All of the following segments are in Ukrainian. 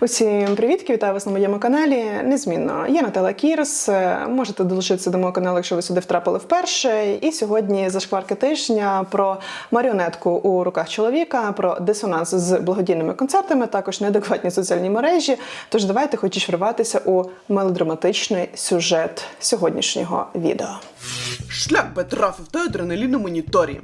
Усім привіт, вітаю вас на моєму каналі. Незмінно, я Наталя Кірс. Можете долучитися до мого каналу, якщо ви сюди втрапили вперше. І сьогодні зашкварки тижня про маріонетку у руках чоловіка, про дисонанс з благодійними концертами, також неадекватні соціальні мережі. Тож давайте хочеш вриватися у мелодраматичний сюжет сьогоднішнього відео. Шлях би трафив той адреналін на моніторі.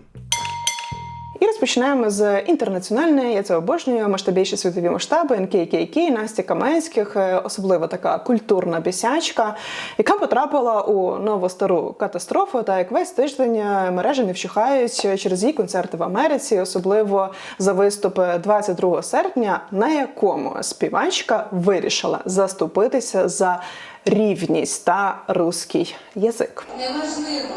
І розпочинаємо з інтернаціональної, я це обожнюю, масштабіші світові масштаби НККК, Насті Каменських, е, особливо така культурна бісячка, яка потрапила у нову стару катастрофу. Та як весь тиждень е, мережі не вщухають через її концерти в Америці, особливо за виступ 22 серпня, на якому співачка вирішила заступитися за рівність та руський язик. Неважливо,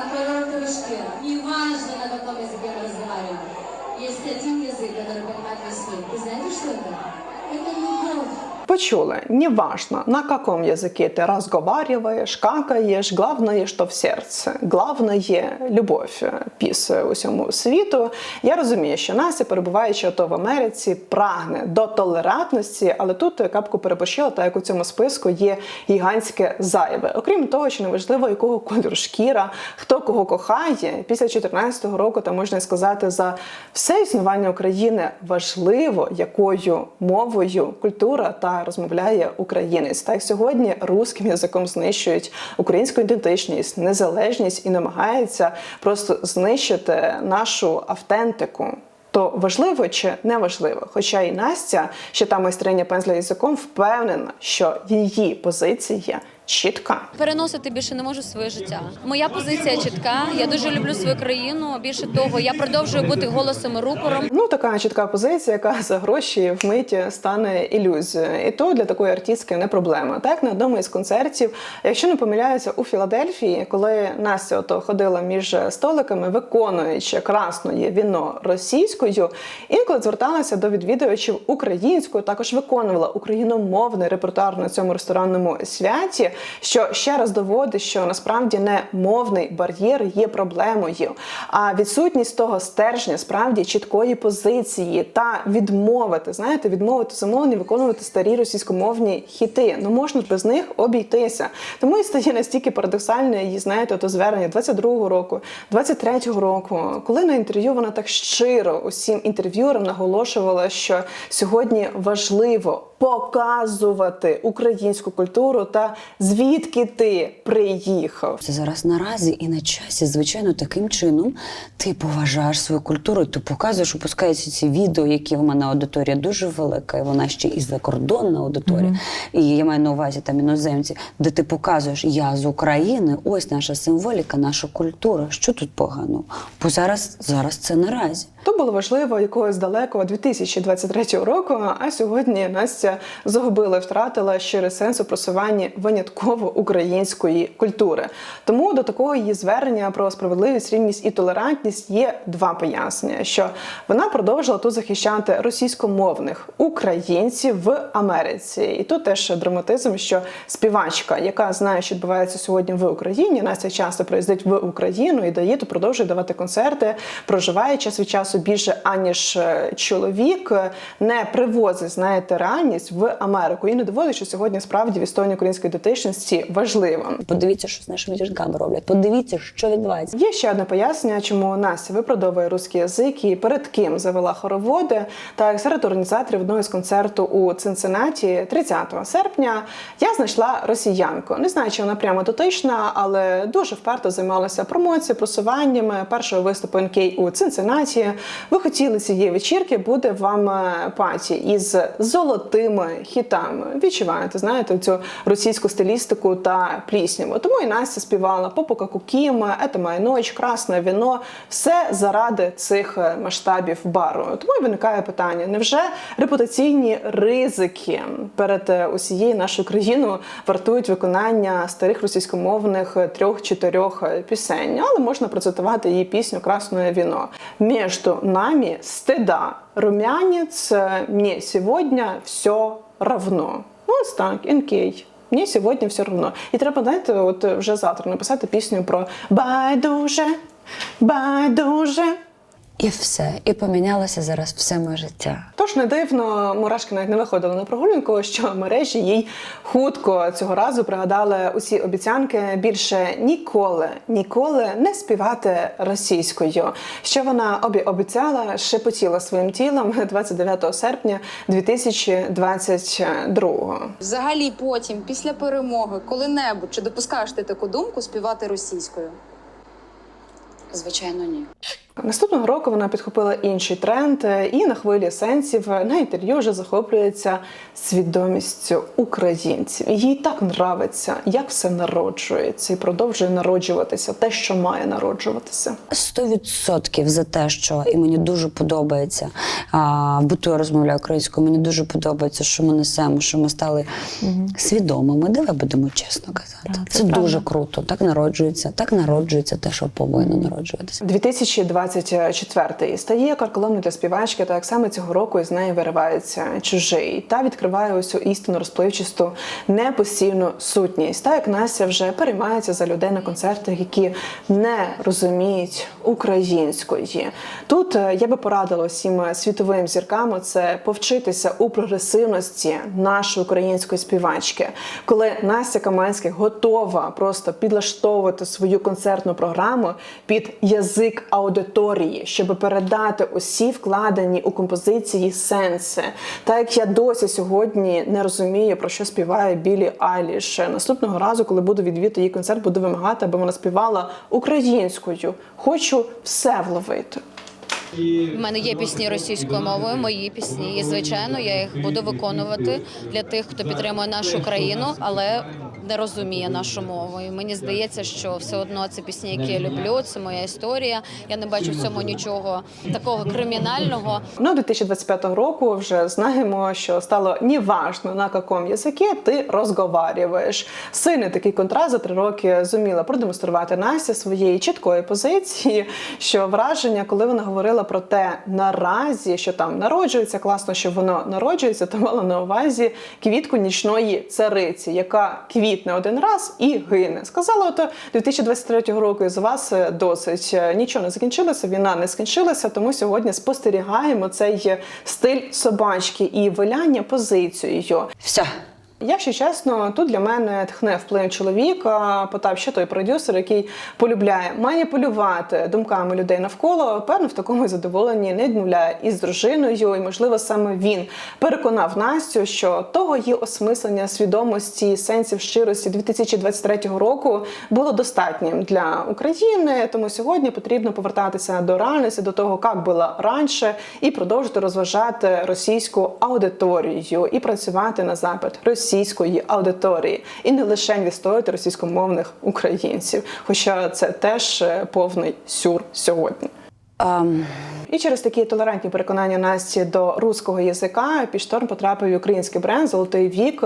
para o teu esquerdo. Imagem na tua música brasileira. E as tetinhas e cada um vai crescer. Quiser, estuda. É que é muito Почули, неважно, на каком языке ты разговариваешь, какаєш, главное, що в серце. Главное – любов піс усьому світу. Я розумію, що Настя, перебуваючи ото в Америці, прагне до толерантності, але тут капку перепощила, та як у цьому списку є гігантське зайве. Окрім того, що неважливо, якого кольору шкіра, хто кого кохає, після 14 року, та можна сказати, за все існування України важливо, якою мовою культура та розмовляє українець. Так сьогодні руським язиком знищують українську ідентичність, незалежність і намагаються просто знищити нашу автентику. То важливо чи не важливо? Хоча і Настя, ще та майстриня пензля язиком, впевнена, що її позиція чітка. Переносити більше не можу своє життя. Моя позиція чітка. Я дуже люблю свою країну. Більше того, я продовжую бути голосом і рупором. Ну, така чітка позиція, яка за гроші вмиті стане ілюзією. І то для такої артистки не проблема. Так, на одному із концертів, якщо не помиляюся, у Філадельфії, коли Настя ото ходила між столиками, виконуючи красної віно російською, інколи зверталася до відвідувачів українською, також виконувала україномовний репертуар на цьому ресторанному святі, що ще раз доводить, що насправді не мовний бар'єр є проблемою, а відсутність того стержня, справді чіткої позиції та відмовити, знаєте, відмовити замовлення, виконувати старі російськомовні хіти. Ну можна без них обійтися. Тому і стає настільки парадоксально її, знаєте, то звернення 22-го року, 23-го року, коли на інтерв'ю вона так щиро усім інтерв'юерам наголошувала, що сьогодні важливо показувати українську культуру та звідки ти приїхав. Це зараз наразі і на часі. Звичайно, таким чином ти поважаєш свою культуру, ти показуєш, опускаються ці відео, які в мене аудиторія дуже велика, і вона ще і закордонна аудиторія. І я маю на увазі там іноземці, де ти показуєш я з України, ось наша символіка, наша культура. Що тут поганого? Бо зараз, зараз це наразі. То було важливо якогось далекого 2023 року. А сьогодні Настя загубила, втратила щирий сенс у просуванні винятково української культури. Тому до такого її звернення про справедливість, рівність і толерантність є два пояснення: що вона продовжила тут захищати російськомовних українців в Америці, і тут теж драматизм, що співачка, яка знає, що відбувається сьогодні в Україні, Настя часто приїздить в Україну і дає, то продовжує давати концерти, проживає час від часу більше аніж е, чоловік, е, не привозить, знаєте, реальність в Америку і не доводить, що сьогодні справді відстоювання української ідентичності важливо. Подивіться, що з нашими діточками роблять. Подивіться, що відбувається. Є ще одне пояснення, чому Настя виправдовує русський язик і перед ким завела хороводи. Так серед організаторів одного з концерту у Цинциннаті 30 серпня я знайшла росіянку. Не знаю, чи вона прямо дотична, але дуже вперто займалася промоцією, просуваннями першого виступу НК у Цинциннаті. Ви хотіли цієї вечірки, буде вам е, паті із золотими хітами. Відчуваєте, знаєте, цю російську стилістику та плісняву. Тому і Настя співала Попука Кукім, «Это моя ноч, красне віно. Все заради цих е, масштабів бару. Тому і виникає питання: невже репутаційні ризики перед е, усією нашою країною вартують виконання старих російськомовних е, трьох-чотирьох пісень? Але можна процитувати її пісню Красне віно. Між нами стида. Румянець мені сьогодні все равно. Ну, Ось так, інкей. Мені сьогодні все одно. І треба, знаєте, от вже завтра написати пісню про байдуже, байдуже. І все. І помінялося зараз все моє життя. Тож не дивно, мурашки навіть не виходили на прогулянку, що мережі їй хутко цього разу пригадали усі обіцянки більше ніколи, ніколи не співати російською. Що вона обі обіцяла, шепотіла своїм тілом 29 серпня 2022 Взагалі потім, після перемоги, коли-небудь чи допускаєш ти таку думку співати російською? Звичайно, ні. Наступного року вона підхопила інший тренд е, і на хвилі сенсів на інтерв'ю вже захоплюється свідомістю українців. Їй так нравиться, як все народжується і продовжує народжуватися, те, що має народжуватися. Сто відсотків за те, що і мені дуже подобається. А, бо я розмовляю українською, мені дуже подобається, що ми несемо, що ми стали свідомими. Давай будемо чесно казати. це це дуже круто. Так народжується, так народжується те, що повинно народжуватися. 2024 стає карколомним для співачки, та як саме цього року із неї виривається чужий та відкриває усю істину розпливчасту непостійну сутність. Та як Настя вже переймається за людей на концертах, які не розуміють української. Тут е, я би порадила всім світовим зіркам це повчитися у прогресивності нашої української співачки, коли Настя Каменських готова просто підлаштовувати свою концертну програму під язик аудиторії, щоб передати усі вкладені у композиції сенси. Так як я досі сьогодні не розумію, про що співає Білі Айліш. Наступного разу, коли буду відвідати її концерт, буду вимагати, аби вона співала українською. Хочу все вловити. У мене є пісні російською мовою, мої пісні, і звичайно, я їх буду виконувати для тих, хто підтримує нашу країну, але не розуміє нашу мову. І мені здається, що все одно це пісні, які я люблю. Це моя історія. Я не бачу в цьому нічого такого кримінального. Ну, 2025 року вже знаємо, що стало неважно, на якому язикі ти розговарюєш. Сильний такий контраст за три роки зуміла продемонструвати Настя своєї чіткої позиції, що враження, коли вона говорила про те наразі, що там народжується, класно, що воно народжується, то мала на увазі квітку нічної цариці, яка квітне один раз і гине. Сказала, ото 2023 року із вас е, досить Е, нічого не закінчилося, війна не скінчилася, тому сьогодні спостерігаємо цей стиль собачки і виляння позицією. Все. Якщо чесно, тут для мене тхне вплив чоловіка, Потап ще той продюсер, який полюбляє маніпулювати думками людей навколо. Певно, в такому задоволенні не відмовляє із дружиною, і можливо саме він переконав Настю, що того її осмислення свідомості сенсів щирості 2023 року було достатнім для України. Тому сьогодні потрібно повертатися до реальності, до того, як було раніше, і продовжити розважати російську аудиторію і працювати на запит російської аудиторії, і не лише відстоювати російськомовних українців. Хоча це теж е, повний сюр сьогодні. І через такі толерантні переконання Насті до руського язика під шторм потрапив і український бренд Золотий вік,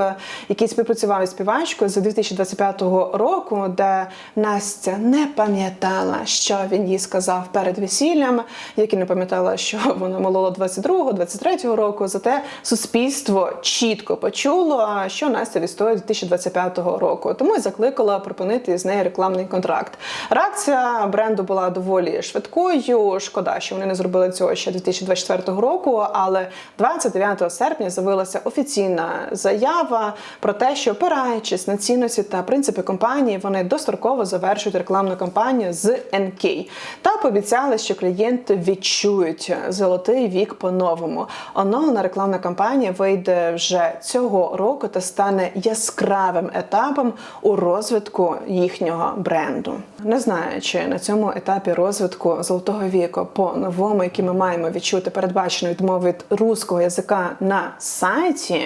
який співпрацював із співачкою з 2025 року, де Настя не пам'ятала, що він їй сказав перед весіллям, як і не пам'ятала, що вона молола 22-23 року. Зате суспільство чітко почуло, що Настя відстоює 2025 року. Тому й закликала припинити з нею рекламний контракт. Реакція бренду була доволі швидкою. Шкода, що вони не зробили цього ще 2024 року. Але 29 серпня з'явилася офіційна заява про те, що опираючись на цінності та принципи компанії, вони достроково завершують рекламну кампанію з НК. та пообіцяли, що клієнти відчують золотий вік по-новому. Оновлена рекламна кампанія вийде вже цього року та стане яскравим етапом у розвитку їхнього бренду. Не знаю, чи на цьому етапі розвитку золотого віку по новому, які ми маємо відчути передбачено відмови від руського язика на сайті.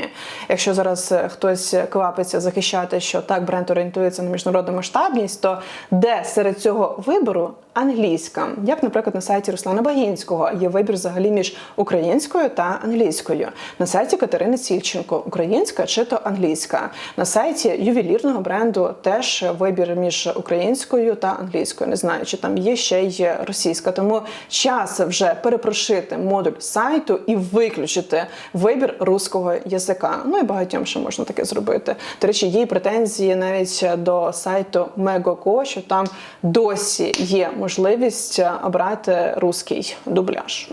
Якщо зараз е, хтось квапиться захищати, що так бренд орієнтується на міжнародну масштабність, то де серед цього вибору англійська, як, наприклад, на сайті Руслана Багінського є вибір взагалі між українською та англійською. На сайті Катерини Сільченко українська чи то англійська. На сайті ювелірного бренду теж вибір між українською та англійською. Не знаю, чи там є ще й російська. Тому час вже перепрошити модуль сайту і виключити вибір руського язика. Ну і багатьом ще можна таке зробити. До речі, є претензії навіть до сайту Megoco, що там досі є можливість можливість обрати руський дубляж.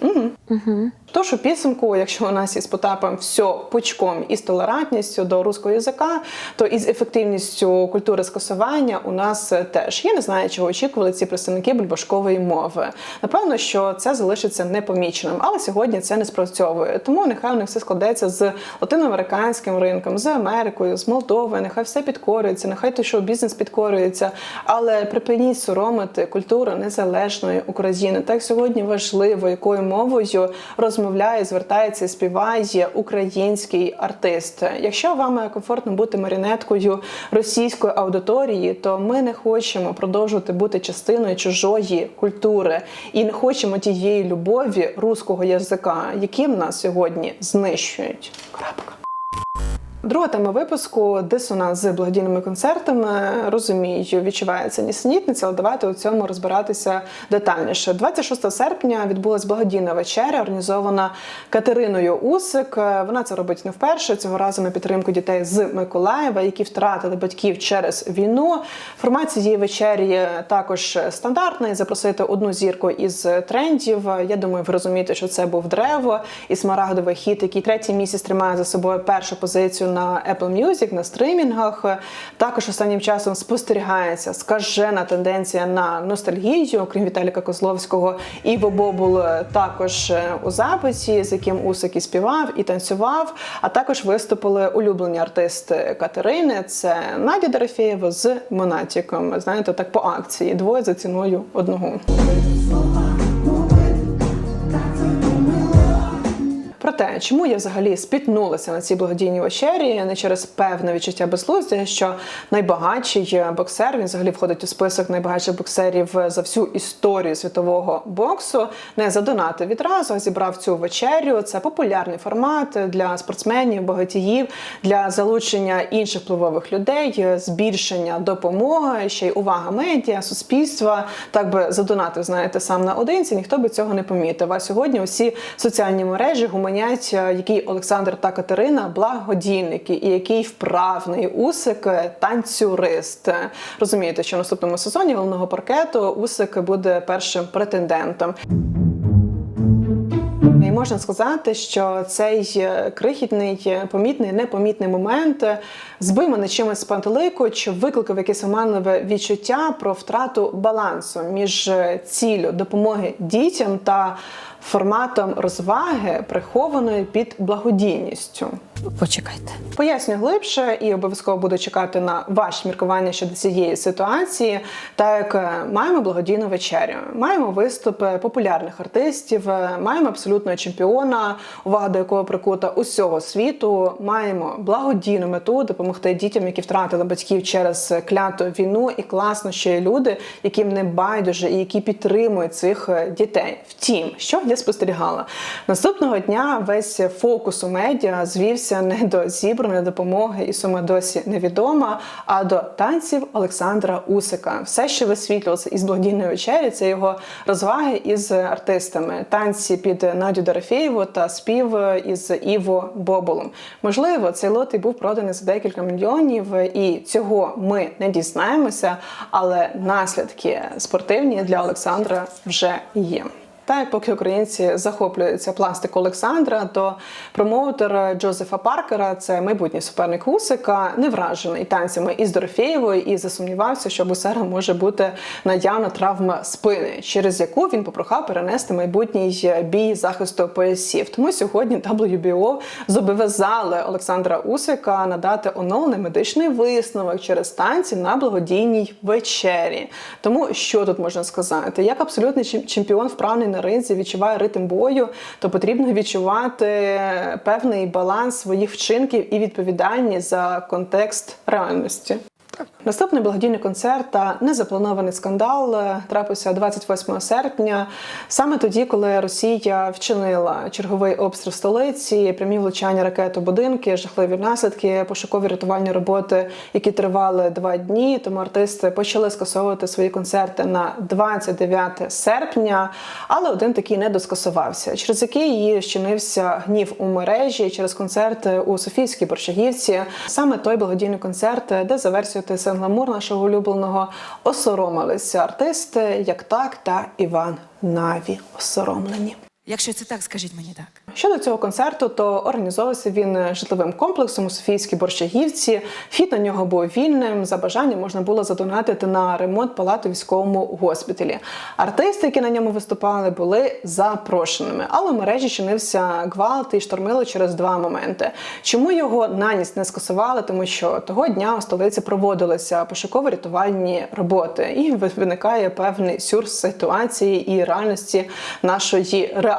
Угу. Тож у підсумку, якщо у нас із Потапом все пучком із толерантністю до руського язика, то із ефективністю культури скасування у нас теж. Я не знаю, чого очікували ці представники бульбашкової мови. Напевно, що це залишиться непоміченим, але сьогодні це не спрацьовує. Тому нехай у них все складеться з латиноамериканським ринком, з Америкою, з Молдовою. Нехай все підкорюється, нехай той шоу бізнес підкорюється. Але припиніть соромити культуру незалежної України. Так сьогодні важливо, якою мовою розмовляє, звертається співає український артист. Якщо вам комфортно бути марінеткою російської аудиторії, то ми не хочемо продовжувати бути частиною чужої культури і не хочемо тієї любові руського язика, яким нас сьогодні знищують. Крапка. Друга тема випуску дисонанс з благодійними концертами. Розумію, відчувається нісенітниця, але давайте у цьому розбиратися детальніше. 26 серпня відбулася благодійна вечеря, організована Катериною Усик. Вона це робить не вперше. Цього разу на підтримку дітей з Миколаєва, які втратили батьків через війну. Формат цієї вечері також стандартний. Запросити одну зірку із трендів. Я думаю, ви розумієте, що це був древо і смарагдовий хіт, який третій місяць тримає за собою першу позицію на Apple Music, на стримінгах. Також останнім часом спостерігається скажена тенденція на ностальгію, окрім Віталіка Козловського. Іво Бобул також у записі, з яким Усик і співав і танцював. А також виступили улюблені артисти Катерини. Це Надя Дорофєєва з Монатіком. Знаєте, так по акції двоє за ціною одного. Про те, чому я взагалі спітнулася на цій благодійній вечері, не через певне відчуття безглуздя, що найбагатший боксер він взагалі входить у список найбагатших боксерів за всю історію світового боксу. Не задонатив відразу, а зібрав цю вечерю. Це популярний формат для спортсменів, багатіїв, для залучення інших впливових людей, збільшення допомоги, ще й увага медіа, суспільства. Так би задонатив, знаєте, сам наодинці, ніхто би цього не помітив. А сьогодні усі соціальні мережі гуманять, який Олександр та Катерина благодійники, і який вправний усик танцюрист. Розумієте, що в наступному сезоні головного паркету усик буде першим претендентом. Можна сказати, що цей крихітний, помітний, непомітний момент збив мене чимось з пантелику, чи викликав якесь оманливе відчуття про втрату балансу між ціллю допомоги дітям та форматом розваги, прихованої під благодійністю. Почекайте. Поясню глибше і обов'язково буду чекати на ваші міркування щодо цієї ситуації. Так як маємо благодійну вечерю, маємо виступи популярних артистів, маємо абсолютного чемпіона, увага до якого прикута усього світу. Маємо благодійну мету допомогти дітям, які втратили батьків через кляту війну, і класно, що є люди, яким не байдуже і які підтримують цих дітей. Втім, що спостерігала наступного дня, весь фокус у медіа звівся не до зібраної допомоги і сума досі невідома, а до танців Олександра Усика. Все, що висвітлювалося із благодійної вечері, це його розваги із артистами, танці під Надю Дорофєєву та спів із Іво Боболом. Можливо, цей лот і був проданий за декілька мільйонів, і цього ми не дізнаємося, але наслідки спортивні для Олександра вже є. Та як поки українці захоплюються пластик Олександра, то промоутер Джозефа Паркера, це майбутній суперник Усика, не вражений танцями із Дорофєєвою і засумнівався, що бусера може бути наявна травма спини, через яку він попрохав перенести майбутній бій захисту поясів. Тому сьогодні WBO зобов'язали Олександра Усика надати оновлений медичний висновок через танці на благодійній вечері. Тому що тут можна сказати, як абсолютний чемпіон вправний на ринзі відчуває ритм бою, то потрібно відчувати певний баланс своїх вчинків і відповідальність за контекст реальності. Наступний благодійний концерт та незапланований скандал е, трапився 28 серпня, саме тоді, коли Росія вчинила черговий обстріл столиці, прямі влучання ракет у будинки, жахливі наслідки, пошукові рятувальні роботи, які тривали два дні. Тому артисти почали скасовувати свої концерти на 29 серпня, але один такий не доскасувався, через який її щинився гнів у мережі через концерт у Софійській Борщагівці. Саме той благодійний концерт, де за версією ТСН гламур нашого улюбленого, осоромилися артисти, як так та Іван Наві осоромлені. Якщо це так, скажіть мені так. Щодо цього концерту, то організовувався він житловим комплексом у Софійській Борщагівці. Вхід на нього був вільним. За бажанням можна було задонатити на ремонт палати військовому госпіталі. Артисти, які на ньому виступали, були запрошеними. Але в мережі чинився гвалт і штормили через два моменти. Чому його на ніч не скасували? Тому що того дня у столиці проводилися пошуково-рятувальні роботи, і виникає певний сюр ситуації і реальності нашої реальності.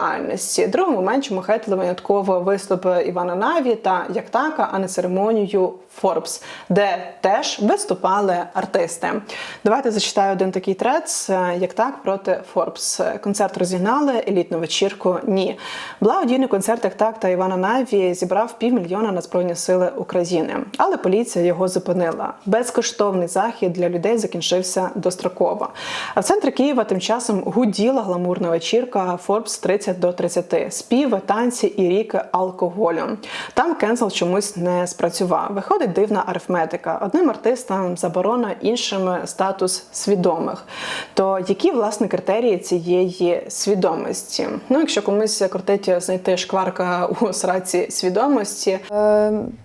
Другий момент, чому хейтили винятково виступ Івана Наві та як така, а не церемонію Forbes, де теж виступали артисти. Давайте зачитаю один такий трец, як так проти Forbes. Концерт розігнали, елітну вечірку ні. Благодійний концерт як так та Івана Наві зібрав півмільйона на Збройні Сили України, але поліція його зупинила. Безкоштовний захід для людей закінчився достроково. А в центрі Києва тим часом гуділа гламурна вечірка Forbes 30 до 30. Співи, танці і ріки алкоголю. Там кенсел чомусь не спрацював. Виходить дивна арифметика. Одним артистам заборона, іншим статус свідомих. То які власне критерії цієї свідомості? Ну, якщо комусь крутить знайти шкварка у сраці свідомості,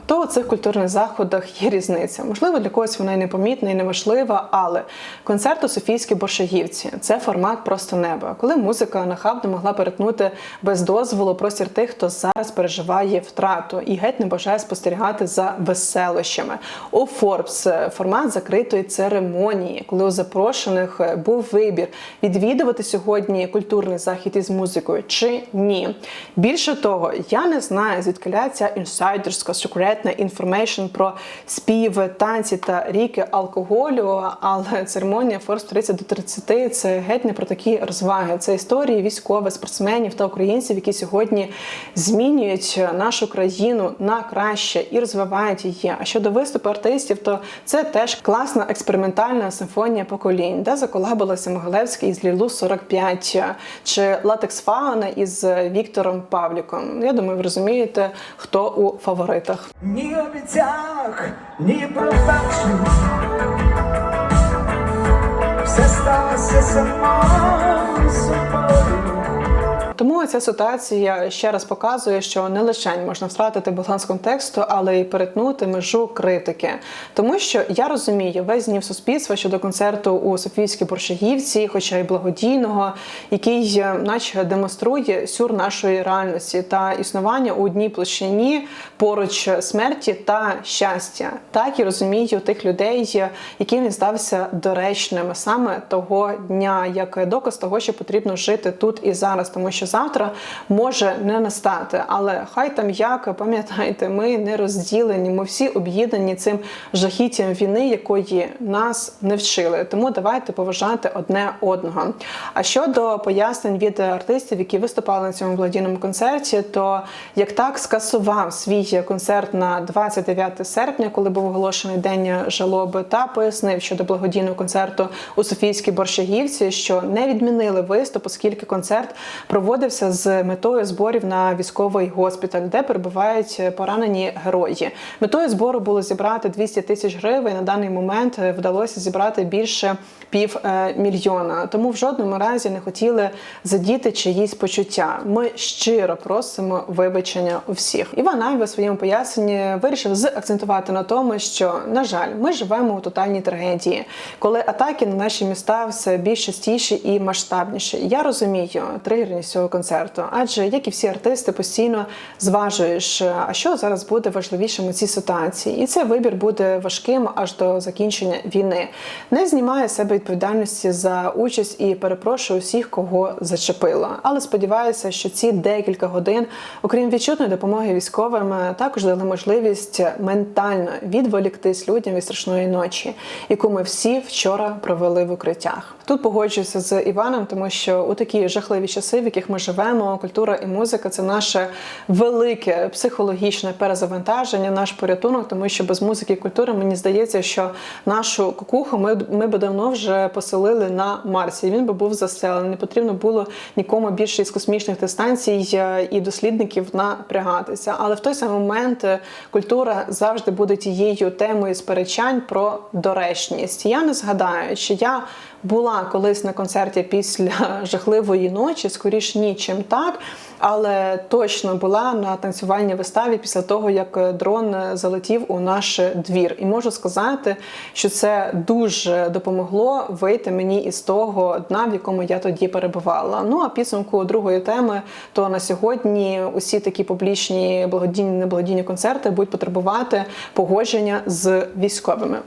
то у цих культурних заходах є різниця. Можливо, для когось вона й непомітна і неважлива, але концерт у Софійській Боршагівці це формат просто неба, коли музика нахабно могла перетнути без дозволу простір тих, хто зараз переживає втрату і геть не бажає спостерігати за веселощами. У Форбс формат закритої церемонії, коли у запрошених був вибір відвідувати сьогодні культурний захід із музикою чи ні. Більше того, я не знаю, звідки ця інсайдерська секретна інформейшн про співи, танці та ріки алкоголю, але церемонія Форбс 30 до 30 – це геть не про такі розваги. Це історії військових, спортсменів та українців, які сьогодні змінюють нашу країну на краще і розвивають її. А щодо виступу артистів, то це теж класна експериментальна симфонія поколінь, де заколабилися Могилевський із Лілу 45 чи Латекс Фауна із Віктором Павліком. Я думаю, ви розумієте, хто у фаворитах. Ні обіцянок, ні пробачень. Все сталося само собою. Тому ця ситуація ще раз показує, що не лише можна втратити баланс контексту, але й перетнути межу критики. Тому що я розумію весь гнів суспільства щодо концерту у Софійській Боршагівці, хоча й благодійного, який, е, наче демонструє сюр нашої реальності та існування у одній площині поруч смерті та щастя. Так і розумію тих людей, яким він здався доречним саме того дня, як доказ того, що потрібно жити тут і зараз, тому що завтра може не настати. Але хай там як пам'ятайте, ми не розділені, ми всі об'єднані цим жахіттям війни, якої нас не вчили. Тому давайте поважати одне одного. А щодо пояснень від артистів, які виступали на цьому благодійному концерті, то як так скасував свій концерт на 29 серпня, коли був оголошений день жалоби, та пояснив щодо благодійного концерту у Софійській Борщагівці, що не відмінили виступ, оскільки концерт проводився з метою зборів на військовий госпіталь, де перебувають поранені герої. Метою збору було зібрати 200 тисяч гривень. На даний момент вдалося зібрати більше пів е, мільйона. Тому в жодному разі не хотіли задіти чиїсь почуття. Ми щиро просимо вибачення у всіх. Іван Айва у своєму поясненні вирішив заакцентувати на тому, що на жаль, ми живемо у тотальній трагедії, коли атаки на наші міста все більш частіші і масштабніші. Я розумію тригерність цього концерту, адже як і всі артисти постійно зважуєш, а що зараз буде важливішим у цій ситуації, і цей вибір буде важким аж до закінчення війни. Не знімає себе відповідальності за участь і перепрошую всіх, кого зачепило. Але сподіваюся, що ці декілька годин, окрім відчутної допомоги військовим, також дали можливість ментально відволіктись людям від страшної ночі, яку ми всі вчора провели в укриттях. Тут погоджуюся з Іваном, тому що у такі жахливі часи, в яких ми живемо. Культура і музика це наше велике психологічне перезавантаження, наш порятунок, тому що без музики і культури мені здається, що нашу кукуху ми, ми би давно вже поселили на Марсі. Він би був заселений. Не потрібно було нікому більше із космічних дистанцій е, і дослідників напрягатися. Але в той самий момент е, культура завжди буде тією темою сперечань про доречність. Я не згадаю, чи я була колись на концерті після жахливої ночі, скоріш ні, чим так. Але точно була на танцювальній виставі після того, як дрон залетів у наш двір. І можу сказати, що це дуже допомогло вийти мені із того дна, в якому я тоді перебувала. Ну а підсумку другої теми, то на сьогодні усі такі публічні благодійні неблагодійні концерти будуть потребувати погодження з військовими.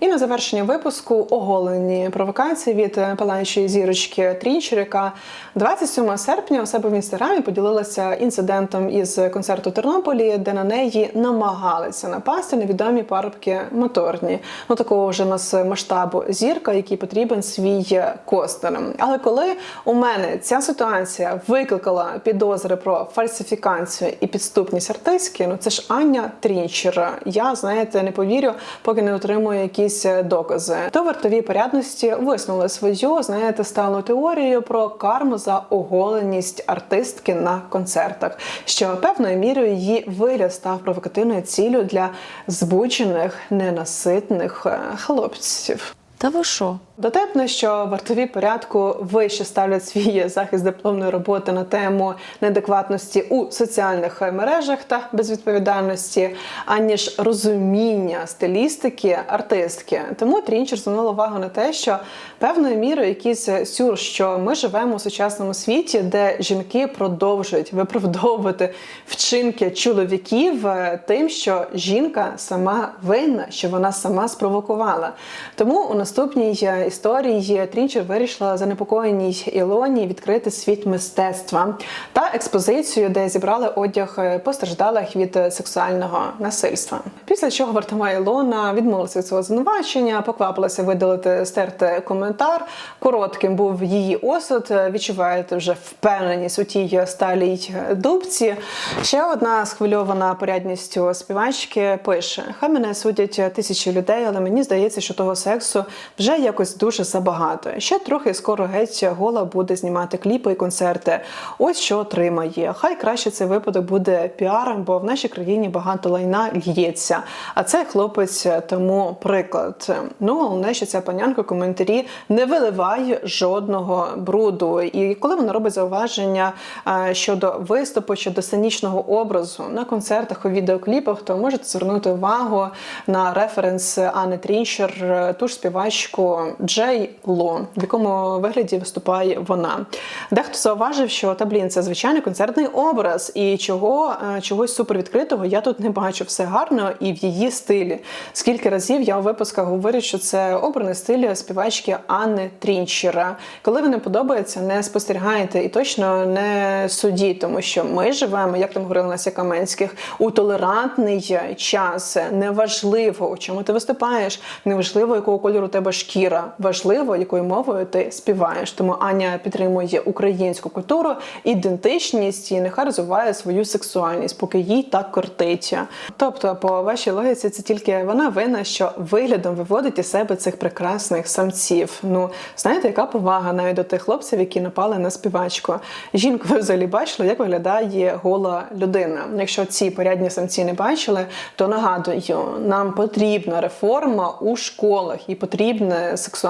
І на завершення випуску оголені провокації від палаючої зірочки Трінчер, яка 27 серпня у себе в інстаграмі поділилася інцидентом із концерту Тернополі, де на неї намагалися напасти невідомі парубки моторні. Ну такого вже у нас масштабу зірка, який потрібен свій костер. Але коли у мене ця ситуація викликала підозри про фальсифікацію і підступність артистки, ну це ж Аня Трінчер. Я знаєте, не повірю, поки не отримую якісь докази. То вартові порядності виснули свою, знаєте, сталу теорію про карму за оголеність артистки на концертах, що певною мірою її вигляд став провокативною ціллю для збуджених, ненаситних е, хлопців. Та ви що? Дотепно, що вартові порядку вище ставлять свій захист дипломної роботи на тему неадекватності у соціальних мережах та безвідповідальності, аніж розуміння стилістики артистки. Тому Трінчер звернула увагу на те, що певною мірою якийсь сюр, що ми живемо у сучасному світі, де жінки продовжують виправдовувати вчинки чоловіків е, тим, що жінка сама винна, що вона сама спровокувала. Тому у наступній е, історії Трінчер вирішила занепокоєній Ілоні відкрити світ мистецтва та експозицію, де зібрали одяг е, постраждалих від сексуального насильства. Після чого вартова Ілона відмовилася від свого звинувачення, поквапилася видалити стерти коментар. Коротким був її осуд. Відчуваєте вже впевненість у тій сталій дубці. Ще одна схвильована порядністю співачки пише: Хай мене судять тисячі людей, але мені здається, що того сексу вже якось дуже забагато. Ще трохи скоро геть гола буде знімати кліпи і концерти. Ось що отримає. Хай краще цей випадок буде піаром, бо в нашій країні багато лайна л'ється. А цей хлопець тому приклад. Ну головне, що ця панянка в коментарі не виливає жодного бруду. І коли вона робить зауваження е, щодо виступу, щодо сценічного образу на концертах у відеокліпах, то можете звернути увагу на референс Анни Трінчер, е, ту ж співачку Джей Ло, в якому вигляді виступає вона. Дехто зауважив, що та блін, це звичайний концертний образ, і чого е, чогось супервідкритого я тут не бачу. Все гарно і в її стилі. Скільки разів я у випусках говорю, що це обраний стиль співачки Анни Трінчера. Коли ви не подобається, не спостерігайте і точно не судіть, тому що ми живемо, як там говорила Настя Каменських, у толерантний час. Неважливо, у чому ти виступаєш, неважливо, якого кольору у тебе шкіра. Важливо, якою мовою ти співаєш. Тому Аня підтримує українську культуру, ідентичність і нехай розвиває свою сексуальність, поки їй так кортить. Тобто, по вашій логіці, це тільки вона винна, що виглядом виводить із себе цих прекрасних самців. Ну знаєте, яка повага навіть до тих хлопців, які напали на співачку. Жінку, ви взагалі бачили, як виглядає гола людина. Якщо ці порядні самці не бачили, то нагадую, нам потрібна реформа у школах і потрібне сексуальне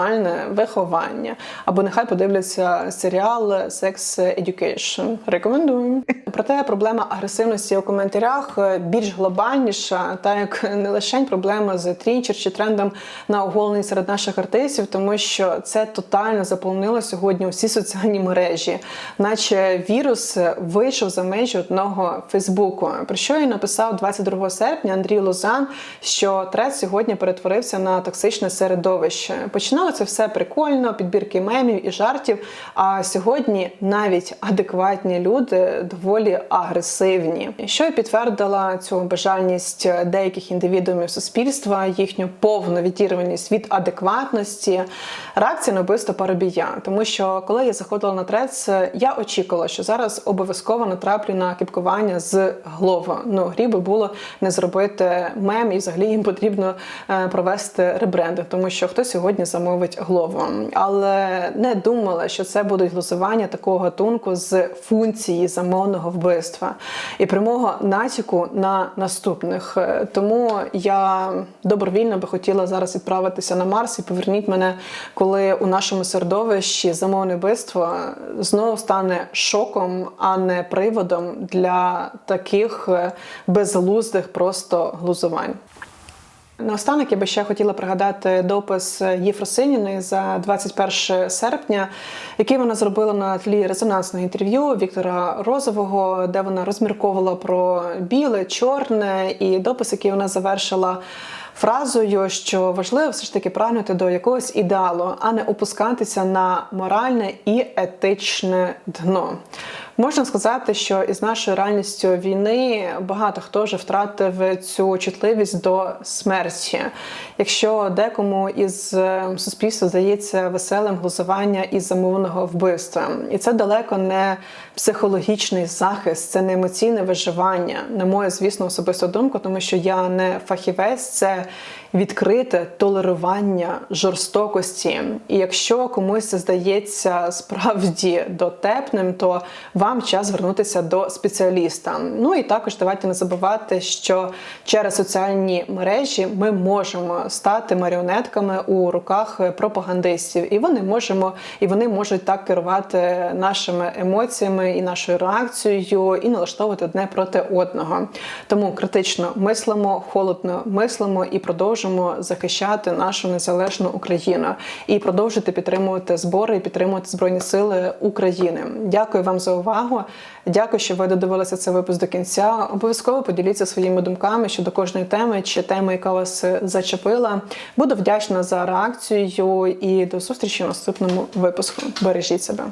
виховання. Або нехай подивляться серіал Sex Education. Рекомендую. Проте проблема агресивності у коментарях е, більш глобальніша, та як не лише проблема з трінчер чи трендом на оголенні серед наших артистів, тому що це тотально заполонило сьогодні усі соціальні мережі, наче вірус вийшов за межі одного Фейсбуку. Про що і написав 22 серпня Андрій Лозан, що тред сьогодні перетворився на токсичне середовище. Починав Це все прикольно, підбірки мемів і жартів. А сьогодні навіть адекватні люди доволі агресивні, що й підтвердила цю бажальність деяких індивідуумів суспільства, їхню повну відірваність від адекватності. Реакція на вбивство Парубія. Тому що коли я заходила на трец, я очікувала, що зараз обов'язково натраплю на кіпкування з Глова. Ну грі би було не зробити мем, і взагалі їм потрібно е, провести ребрендинг, тому що хто сьогодні замовить Глово. Але не думала, що це будуть глузування такого гатунку з функції замовного вбивства і прямого натяку на наступних. Е, Тому я добровільно би хотіла зараз відправитися на Марс і поверніть мене, коли у нашому середовищі замовне вбивство знову стане шоком, а не приводом для таких е, безглуздих просто глузувань. Наостанок я би ще хотіла пригадати допис Єфросиніної за 21 серпня, який вона зробила на тлі резонансного інтерв'ю Віктора Розового, де вона розмірковувала про біле, чорне, і допис, який вона завершила фразою, що важливо все ж таки прагнути до якогось ідеалу, а не опускатися на моральне і етичне дно. Можна сказати, що із нашою реальністю війни багато хто вже втратив цю чутливість до смерті. Якщо декому із е, суспільства здається веселим глузування із замовного вбивства, і це далеко не психологічний захист, це не емоційне виживання, на мою, звісно, особисту думку, тому що я не фахівець, це відкрите толерування жорстокості. І якщо комусь здається справді дотепним, то вам час звернутися до спеціаліста. Ну і також давайте не забувати, що через соціальні мережі ми можемо стати маріонетками у руках пропагандистів, і вони можемо, і вони можуть так керувати нашими емоціями і нашою реакцією, і налаштовувати одне проти одного. Тому критично мислимо, холодно мислимо і продовжимо захищати нашу незалежну Україну і продовжити підтримувати збори і підтримувати збройні сили України. Дякую вам за увагу. Дякую, що ви додивилися цей випуск до кінця. Обов'язково поділіться своїми думками щодо кожної теми чи теми, яка вас зачепила. Буду вдячна за реакцію і до зустрічі в наступному випуску. Бережіть себе.